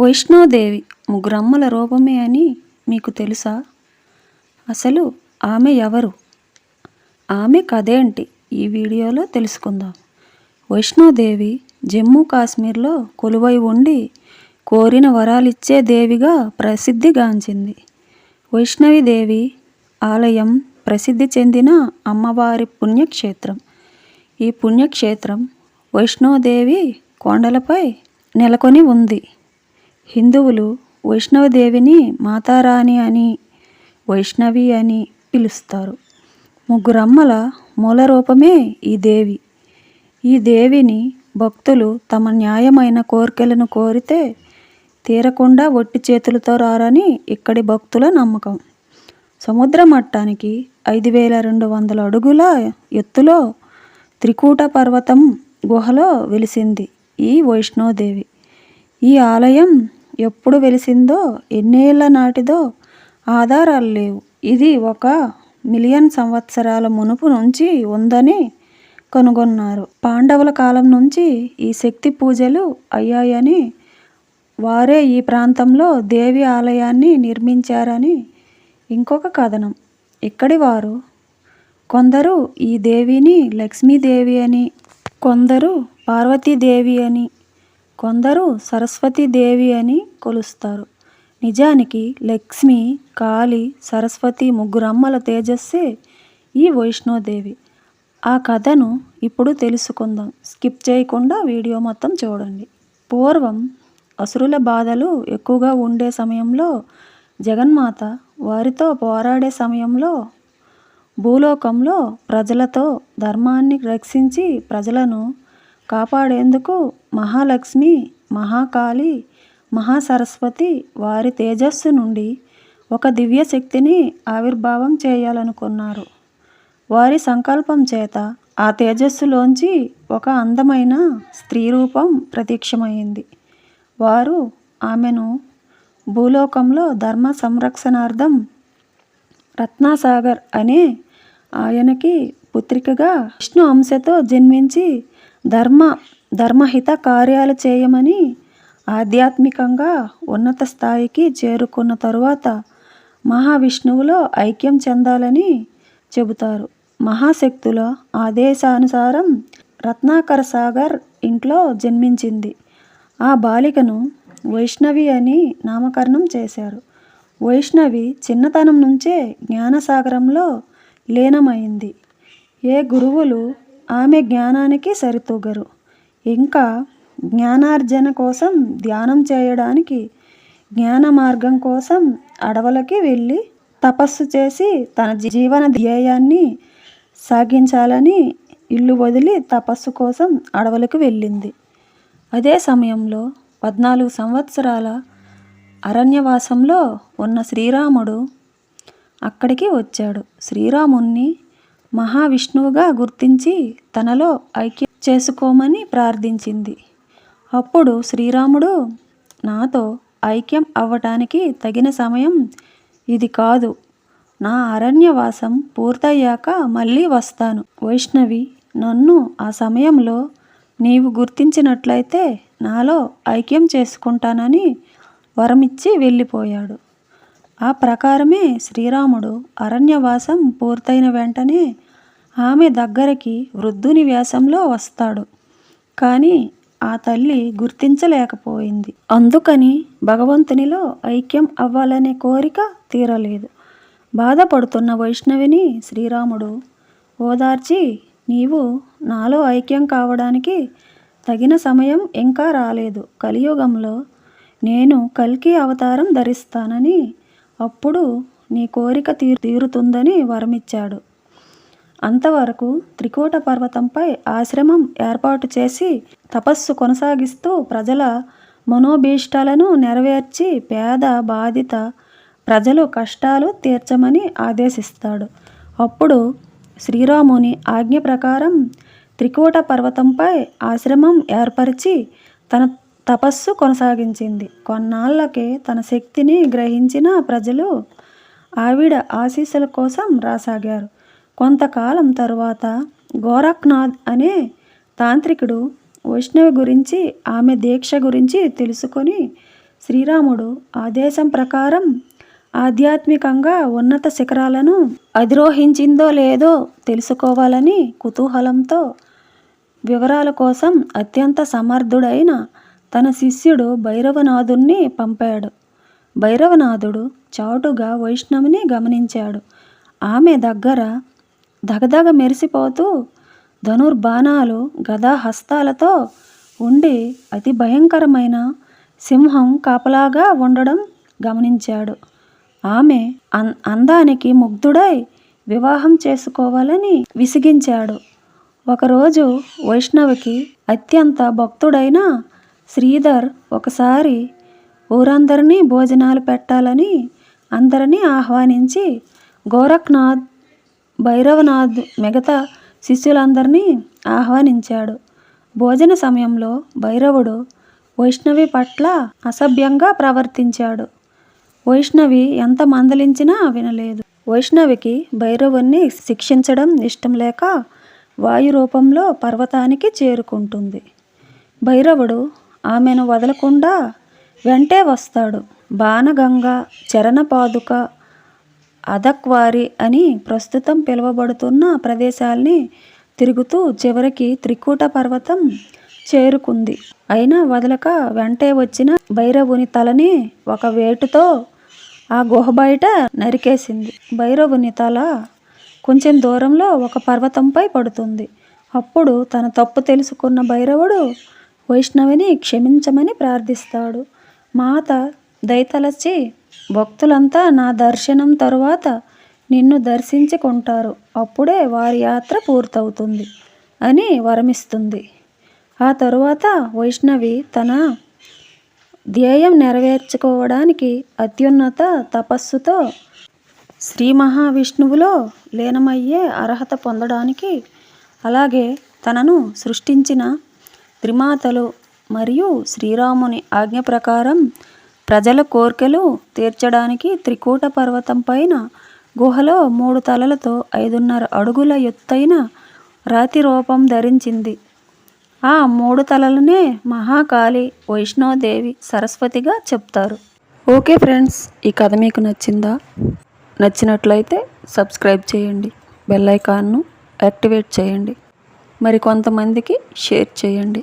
వైష్ణోదేవి ముగ్గురమ్మల రూపమే అని మీకు తెలుసా? అసలు ఆమె ఎవరు? ఆమె కథేంటి ఈ వీడియోలో తెలుసుకుందాం. వైష్ణోదేవి జమ్మూ కాశ్మీర్లో కొలువై ఉండి కోరిన వరాలిచ్చే దేవిగా ప్రసిద్ధిగాంచింది వైష్ణవిదేవి ఆలయం ప్రసిద్ధి చెందిన అమ్మవారి పుణ్యక్షేత్రం. ఈ పుణ్యక్షేత్రం వైష్ణోదేవి కొండలపై నెలకొని ఉంది. హిందువులు వైష్ణవదేవిని మాతారాణి అని వైష్ణవి అని పిలుస్తారు. ముగ్గురమ్మల మూల రూపమే ఈ దేవి. ఈ దేవిని భక్తులు తమ న్యాయమైన కోరికలను కోరితే తీరకుండా ఒట్టి చేతులతో రారని ఇక్కడి భక్తుల నమ్మకం. సముద్ర మట్టానికి ఐదు వేల రెండు వందల అడుగుల ఎత్తులో త్రికూట పర్వతం గుహలో వెలిసింది ఈ వైష్ణోదేవి. ఈ ఆలయం ఎప్పుడు వెలిసిందో ఎన్నేళ్ళ నాటిదో ఆధారాలు లేవు. ఇది ఒక మిలియన్ సంవత్సరాల మునుపు నుంచి ఉందని కనుగొన్నారు. పాండవుల కాలం నుంచి ఈ శక్తి పూజలు అయ్యాయని వారే ఈ ప్రాంతంలో దేవి ఆలయాన్ని నిర్మించారని ఇంకొక కథనం. ఇక్కడి వారు కొందరు ఈ దేవిని లక్ష్మీదేవి అని కొందరు పార్వతీదేవి అని కొందరు సరస్వతీదేవి అని కొలుస్తారు. నిజానికి లక్ష్మి కాళి సరస్వతి ముగ్గురమ్మల తేజస్సే ఈ వైష్ణోదేవి. ఆ కథను ఇప్పుడు తెలుసుకుందాం. స్కిప్ చేయకుండా వీడియో మొత్తం చూడండి. పూర్వం అసురుల బాధలు ఎక్కువగా ఉండే సమయంలో జగన్మాత వారితో పోరాడే సమయంలో భూలోకంలో ప్రజలతో ధర్మాన్ని రక్షించి ప్రజలను కాపాడేందుకు మహాలక్ష్మి మహాకాళి మహాసరస్వతి వారి తేజస్సు నుండి ఒక దివ్య శక్తిని ఆవిర్భావం చేయాలనుకున్నారు. వారి సంకల్పం చేత ఆ తేజస్సులోంచి ఒక అందమైన స్త్రీ రూపం ప్రత్యక్షమైంది. వారు ఆమెను భూలోకంలో ధర్మ సంరక్షణార్థం రత్నాసాగర్ అనే ఆయనకి పుత్రికగా విష్ణు అంశతో జన్మించి ధర్మ ధర్మహిత కార్యాలు చేయమని ఆధ్యాత్మికంగా ఉన్నత స్థాయికి చేరుకున్న తరువాత మహావిష్ణువులో ఐక్యం చెందాలని చెబుతారు. మహాశక్తుల ఆదేశానుసారం రత్నాకర సాగర్ ఇంట్లో జన్మించింది. ఆ బాలికను వైష్ణవి అని నామకరణం చేశారు. వైష్ణవి చిన్నతనం నుంచే జ్ఞానసాగరంలో లీనమైంది. ఏ గురువులు ఆమె జ్ఞానానికి సరితూగరు. ఇంకా జ్ఞానార్జన కోసం ధ్యానం చేయడానికి జ్ఞాన మార్గం కోసం అడవులకి వెళ్ళి తపస్సు చేసి తన జీవన ధ్యేయాన్ని సాగించాలని ఇల్లు వదిలి తపస్సు కోసం అడవులకు వెళ్ళింది. అదే సమయంలో పద్నాలుగు సంవత్సరాల అరణ్యవాసంలో ఉన్న శ్రీరాముడు అక్కడికి వచ్చాడు. శ్రీరాముణ్ణి మహావిష్ణువుగా గుర్తించి తనలో ఐక్యం చేసుకోమని ప్రార్థించింది. అప్పుడు శ్రీరాముడు నాతో ఐక్యం అవ్వటానికి తగిన సమయం ఇది కాదు. నా అరణ్యవాసం పూర్తయ్యాక మళ్ళీ వస్తాను. వైష్ణవి నన్ను ఆ సమయంలో నీవు గుర్తించినట్లయితే నాలో ఐక్యం చేసుకుంటానని వరమిచ్చి వెళ్ళిపోయాడు. ఆ ప్రకారమే శ్రీరాముడు అరణ్యవాసం పూర్తయిన వెంటనే ఆమె దగ్గరికి వృద్ధుని వ్యాసంలో వస్తాడు. కానీ ఆ తల్లి గుర్తించలేకపోయింది. అందుకని భగవంతునిలో ఐక్యం అవ్వాలనే కోరిక తీరలేదు. బాధపడుతున్న వైష్ణవిని శ్రీరాముడు ఓదార్చి నీవు నాలో ఐక్యం కావడానికి తగిన సమయం ఇంకా రాలేదు. కలియుగంలో నేను కల్కి అవతారం ధరిస్తానని అప్పుడు నీ కోరిక తీరు తీరుతుందని వరమిచ్చాడు. అంతవరకు త్రికూట పర్వతంపై ఆశ్రమం ఏర్పాటు చేసి తపస్సు కొనసాగిస్తూ ప్రజల మనోభీష్టాలను నెరవేర్చి పేద బాధిత ప్రజలు కష్టాలు తీర్చమని ఆదేశిస్తాడు. అప్పుడు శ్రీరాముని ఆజ్ఞ ప్రకారం త్రికూట పర్వతంపై ఆశ్రమం ఏర్పరిచి తన తపస్సు కొనసాగించింది. కొన్నాళ్ళకే తన శక్తిని గ్రహించిన ప్రజలు ఆవిడ ఆశీస్సుల కోసం రాసాగారు. కొంతకాలం తరువాత గోరఖ్నాథ్ అనే తాంత్రికుడు వైష్ణవి గురించి ఆమె దీక్ష గురించి తెలుసుకొని శ్రీరాముడు ఆదేశం ప్రకారం ఆధ్యాత్మికంగా ఉన్నత శిఖరాలను అధిరోహించిందో లేదో తెలుసుకోవాలని కుతూహలంతో వివరాల కోసం అత్యంత సమర్థుడైన తన శిష్యుడు భైరవనాథుణ్ణి పంపాడు. భైరవనాథుడు చాటుగా వైష్ణవిని గమనించాడు. ఆమె దగ్గర దగదగ మెరిసిపోతూ ధనుర్బాణాలు గదా హస్తాలతో ఉండి అతి భయంకరమైన సింహం కాపలాగా ఉండడం గమనించాడు. ఆమె అన్ అందానికి ముగ్ధుడై వివాహం చేసుకోవాలని విసిగించాడు. ఒకరోజు వైష్ణవికి అత్యంత భక్తుడైన శ్రీధర్ ఒకసారి ఊరందరినీ భోజనాలు పెట్టాలని అందరినీ ఆహ్వానించి గోరఖ్నాథ్ భైరవనాథ్ మిగతా శిష్యులందరినీ ఆహ్వానించాడు. భోజన సమయంలో భైరవుడు వైష్ణవి పట్ల అసభ్యంగా ప్రవర్తించాడు. వైష్ణవి ఎంత మందలించినా వినలేదు. వైష్ణవికి భైరవుణ్ణి శిక్షించడం ఇష్టం లేక వాయు రూపంలో పర్వతానికి చేరుకుంటుంది. భైరవుడు ఆమెను వదలకుండా వెంటే వస్తాడు. బాణగంగ చరణపాదుక అదక్వారి అని ప్రస్తుతం పిలువబడుతున్న ప్రదేశాల్ని తిరుగుతూ చివరికి త్రికూట పర్వతం చేరుకుంది. అయినా వదలక వెంటే వచ్చిన భైరవుని తలని ఒక వేటుతో ఆ గుహ బయట నరికేసింది. భైరవుని తల కొంచెం దూరంలో ఒక పర్వతంపై పడుతుంది. అప్పుడు తన తప్పు తెలుసుకున్న భైరవుడు వైష్ణవిని క్షమించమని ప్రార్థిస్తాడు. మాత దయతలచి భక్తులంతా నా దర్శనం తరువాత నిన్ను దర్శించుకుంటారు. అప్పుడే వారి యాత్ర పూర్తవుతుంది అని వరమిస్తుంది. ఆ తరువాత వైష్ణవి తన ధ్యేయం నెరవేర్చుకోవడానికి అత్యున్నత తపస్సుతో శ్రీ మహావిష్ణువులో లీనమయ్యే అర్హత పొందడానికి అలాగే తనను సృష్టించిన త్రిమాతలు మరియు శ్రీరాముని ఆజ్ఞ ప్రకారం ప్రజల కోర్కెలు తీర్చడానికి త్రికూట పర్వతం పైన గుహలో మూడు తలలతో ఐదున్నర అడుగుల ఎత్తైన రాతి రూపం ధరించింది. ఆ మూడు తలలనే మహాకాళి వైష్ణోదేవి సరస్వతిగా చెప్తారు. ఓకే ఫ్రెండ్స్ ఈ కథ మీకు నచ్చిందా? నచ్చినట్లయితే సబ్స్క్రైబ్ చేయండి బెల్ ఐకాన్ను యాక్టివేట్ చేయండి మరి కొంతమందికి షేర్ చేయండి.